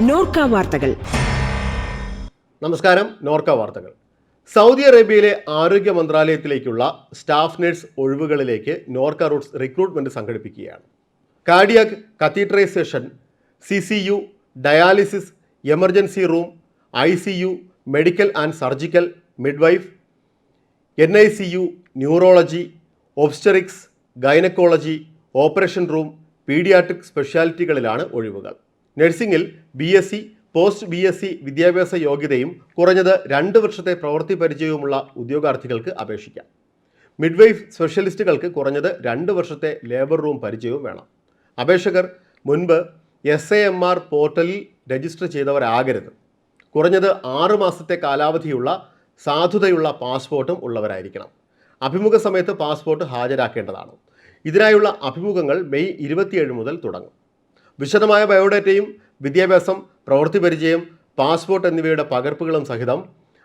നോർക്ക വാർത്തകൾ. നമസ്കാരം നോർക്ക വാർത്തകൾ. സൗദി അറേബ്യയിലെ ആരോഗ്യ മന്ത്രാലയത്തിലേക്കുള്ള സ്റ്റാഫ് നഴ്സ് ഒഴിവുകളിലേക്ക് Norka Roots recruitment സംഘടിപ്പിക്കുകയാണ്. Cardiac catheterization C C U dialysis emergency room I C U medical and surgical midwife N I C U neurology obstetrics gynaecology operation room paediatric സ്പെഷ്യാലിറ്റികളിലാണ് ഒഴിവുകൾ. നഴ്സിംഗിൽ B S C post B S C വിദ്യാഭ്യാസ യോഗ്യതയും കുറഞ്ഞത് രണ്ട് വർഷത്തെ പ്രവൃത്തി പരിചയവുമുള്ള ഉദ്യോഗാർത്ഥികൾക്ക് അപേക്ഷിക്കാം. Midwife സ്പെഷ്യലിസ്റ്റുകൾക്ക് കുറഞ്ഞത് രണ്ട് വർഷത്തെ ലേബർ റൂം പരിചയവും വേണം. അപേക്ഷകർ മുൻപ് എസ് എ എം ആർ പോർട്ടലിൽ രജിസ്റ്റർ ചെയ്തവരാകരുത്. കുറഞ്ഞത് ആറ് മാസത്തെ കാലാവധിയുള്ള സാധുതയുള്ള പാസ്പോർട്ടും ഉള്ളവരായിരിക്കണം. അഭിമുഖ സമയത്ത് പാസ്പോർട്ട് ഹാജരാക്കേണ്ടതാണ്. ഇതിനായുള്ള അഭിമുഖങ്ങൾ മെയ് ഇരുപത്തിയേഴ് മുതൽ തുടങ്ങും. വിശദമായ ബയോഡേറ്റയും വിദ്യാഭ്യാസം പ്രവൃത്തി പരിചയം പാസ്പോർട്ട് എന്നിവയുടെ പകർപ്പുകളും സഹിതം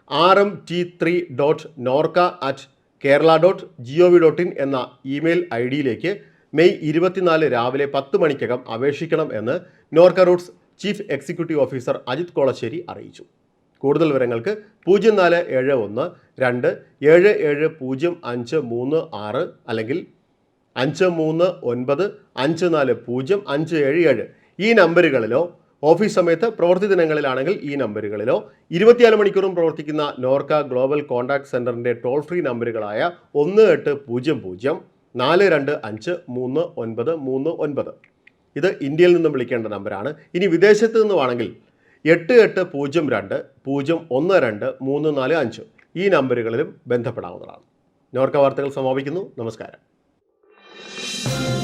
R M T three dot Norka at Kerala dot G O V dot in എന്ന ഇമെയിൽ ഐ ഡിയിലേക്ക് മെയ് ഇരുപത്തിനാല് രാവിലെ പത്ത് മണിക്കകം അപേക്ഷിക്കണം എന്ന് Norka Roots chief executive officer Ajith Kolassery അറിയിച്ചു. കൂടുതൽ വിവരങ്ങൾക്ക് പൂജ്യം നാല് ഏഴ് ഒന്ന് രണ്ട് ഏഴ് ഏഴ് പൂജ്യം അഞ്ച് മൂന്ന് ആറ് അല്ലെങ്കിൽ അഞ്ച് മൂന്ന് ഒൻപത് അഞ്ച് നാല് പൂജ്യം അഞ്ച് ഏഴ് ഏഴ്. ഈ നമ്പറുകളിലോ ഓഫീസ് സമയത്ത് പ്രവൃത്തി ദിനങ്ങളിലാണെങ്കിൽ ഈ നമ്പറുകളിലോ ഇരുപത്തിനാല് മണിക്കൂറും പ്രവർത്തിക്കുന്ന നോർക്ക ഗ്ലോബൽ കോൺടാക്ട് സെന്ററിന്റെ ടോൾ ഫ്രീ നമ്പറുകളായ ഒന്ന് എട്ട് പൂജ്യം പൂജ്യം നാല് രണ്ട് അഞ്ച് മൂന്ന് ഒൻപത് മൂന്ന് ഒൻപത്. ഇത് ഇന്ത്യയിൽ നിന്നും വിളിക്കേണ്ട നമ്പറാണ്. ഇനി വിദേശത്ത് നിന്നുമാണെങ്കിൽ എട്ട് എട്ട് പൂജ്യം രണ്ട് പൂജ്യം ഒന്ന് രണ്ട് മൂന്ന് നാല് അഞ്ച്. ഈ നമ്പറുകളിലും ബന്ധപ്പെടാവുന്നതാണ്. നോർക്ക വാർത്തകൾ സമാപിക്കുന്നു. നമസ്കാരം. thank you